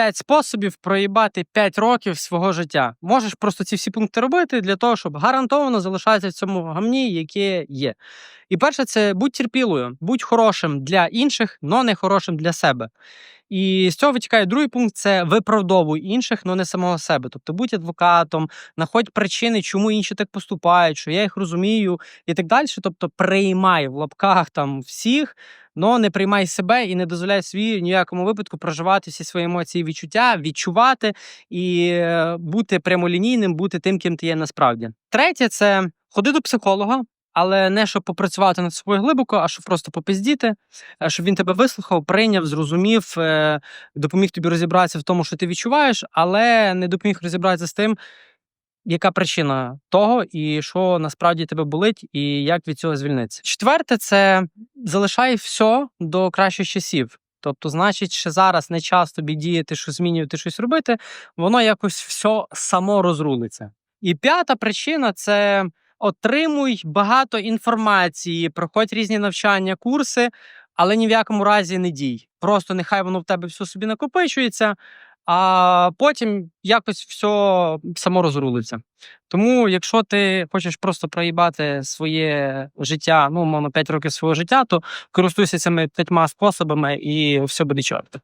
5 способів проїбати 5 років свого життя. Можеш просто ці всі пункти робити для того, щоб гарантовано залишатися в цьому гамні, яке є. І перше, це будь терпілою, будь хорошим для інших, але не хорошим для себе. І з цього витікає другий пункт: це виправдовуй інших, але не самого себе. Тобто будь адвокатом, знаходь причини, чому інші так поступають, що я їх розумію, і так далі. Тобто приймай в лапках там всіх, але не приймай себе і не дозволяй в ніякому випадку проживати всі свої емоції, відчуття, відчувати і е, бути прямолінійним, бути тим, ким ти є насправді. Третє це ходи до психолога. Але не щоб попрацювати над собою глибоко, а щоб просто попиздіти, е, щоб він тебе вислухав, прийняв, зрозумів, е, допоміг тобі розібратися в тому, що ти відчуваєш, але не допоміг розібратися з тим, яка причина того, і що насправді тебе болить, і як від цього звільнитися. Четверте, це залишай все до кращих часів. Тобто, значить, ще зараз не час тобі діяти, що змінювати щось робити, воно якось все само розрулиться. І п'ята причина це отримуй багато інформації, проходь різні навчання, курси, але ні в якому разі не дій. Просто нехай воно в тебе все собі накопичується, а потім якось все само розрулиться. Тому, якщо ти хочеш просто проїбати своє життя, ну, умовно, 5 років свого життя, то користуйся цими п'ятьма способами і все буде чорто.